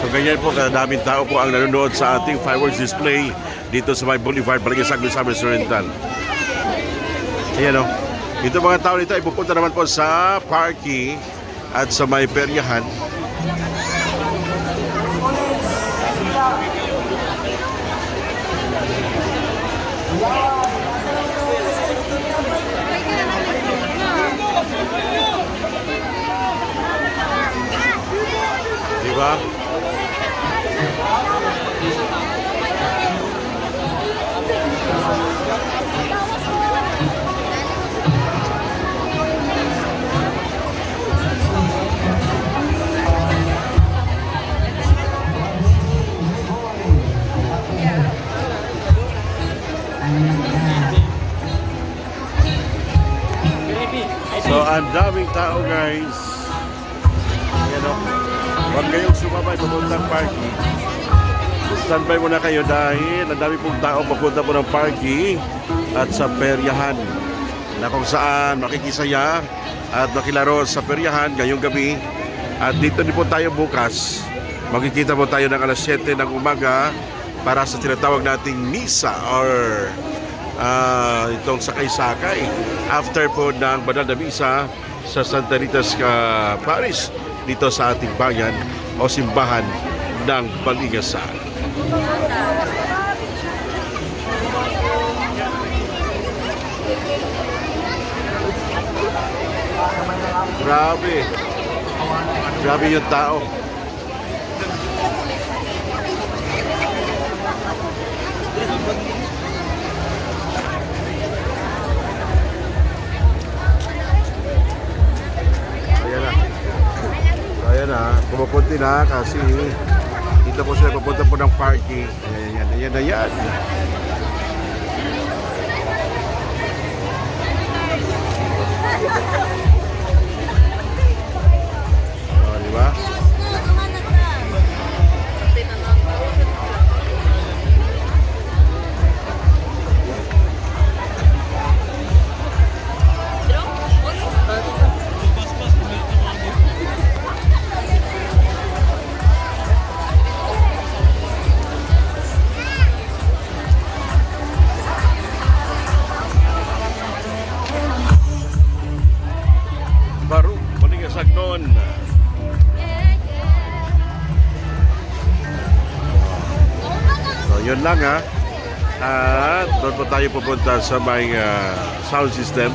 So ganyan po, kadaming tao po ang nanonood sa ating fireworks display dito sa may Boulevard, Baligasag, Misamis Oriental. Ayan o. Ito mga tao dito ay pupunta naman po sa parking at sa may peryahan. Ba? So, ang daming tao guys. Ayan o. Huwag kayong sumabay papuntang parking. Standby muna kayo dahil ang dami pong tao papunta po ng parking at sa peryahan na kung saan makikisaya at makilaro sa peryahan ngayong gabi. At dito din po tayo bukas. Makikita po tayo ng alas 7 ng umaga para sa tinatawag nating misa or ah, itong sakay-sakay after po ng banal na misa sa Santa Rita's ah, Parish dito sa ating bayan o simbahan ng Baligasan. Grabe. Grabe yung tao. Pumupunti na kasi dito po sila pupunta po ng parking. Ayan, ayan, ayan, ayan. basag noon. So, yun lang ha. At doon po tayo pupunta sa may uh, sound system.